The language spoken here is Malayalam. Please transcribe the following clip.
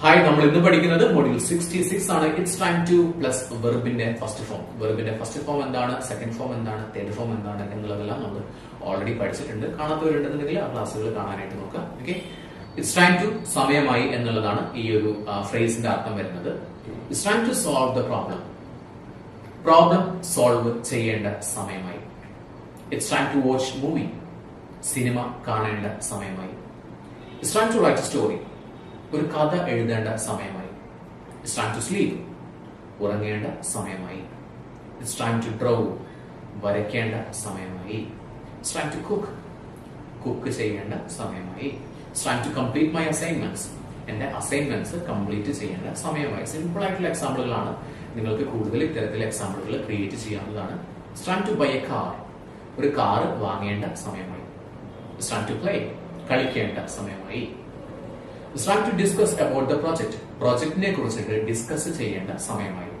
ഹായ് നമ്മൾ ഇന്ന് പഠിക്കുന്നത് മോഡ്യൂൾ സിക്സ്റ്റി സിക്സ് ആണ്. ഇറ്റ്സ് ടൈം ടു പ്ലസ് വെർബിന്റെ ഫസ്റ്റ് ഫോം വെർബിന്റെ ഫസ്റ്റ് ഫോം എന്താണ്? സെക്കൻഡ് ഫോം എന്താണ്? തേർഡ് ഫോം എന്താണ്? എന്നുള്ളതെല്ലാം നമ്മൾ ഓൾറെഡി പഠിച്ചിട്ടുണ്ട്. കാണാത്തവരുണ്ടെന്നുണ്ടെങ്കിൽ ആ ക്ലാസ്സുകൾ കാണാനായിട്ട് നോക്കുക. ഓക്കെ ഇറ്റ്സ് ടൈം ടു സമയമായി എന്നുള്ളതാണ് ഈ ഒരു ഫ്രേസിന്റെ അർത്ഥം വരുന്നത്. It's time to solve the problem problem solve ചെയ്യേണ്ട സമയമായി. It's time to watch movie cinema കാണേണ്ട സമയമായി. It's time to write story ഒരു കഥ എഴുതേണ്ട സമയമായി. ഇറ്റ്സ് ടൈം ടു സ്ലീപ് ഉറങ്ങേണ്ട സമയമായി. ഇറ്റ്സ് ടൈം ടു ഡ്രോ വരയ്ക്കേണ്ട സമയമായി. It's time to cook cook ചെയ്യേണ്ട സമയമായി. It's time to complete my assignments എന്റെ അസൈൻമെന്റ്സ് കംപ്ലീറ്റ് ചെയ്യേണ്ട സമയമായി. സിമ്പിൾ ആയിട്ടുള്ള എക്സാമ്പിളുകളാണ് നിങ്ങൾക്ക് കൂടുതൽ ഇത്തരത്തിലെ എക്സാമ്പിളുകൾ ക്രിയേറ്റ് ചെയ്യാവുന്നതാണ്. Time to buy a car ഒരു കാർ വാങ്ങേണ്ട സമയമായി. ടൈം ടു പ്ലേ കളിക്കേണ്ട സമയമായി. It's time to discuss about the project പ്രോജക്റ്റിനെ കുറിച്ചിട്ട് ഡിസ്കസ് ചെയ്യേണ്ട സമയമായി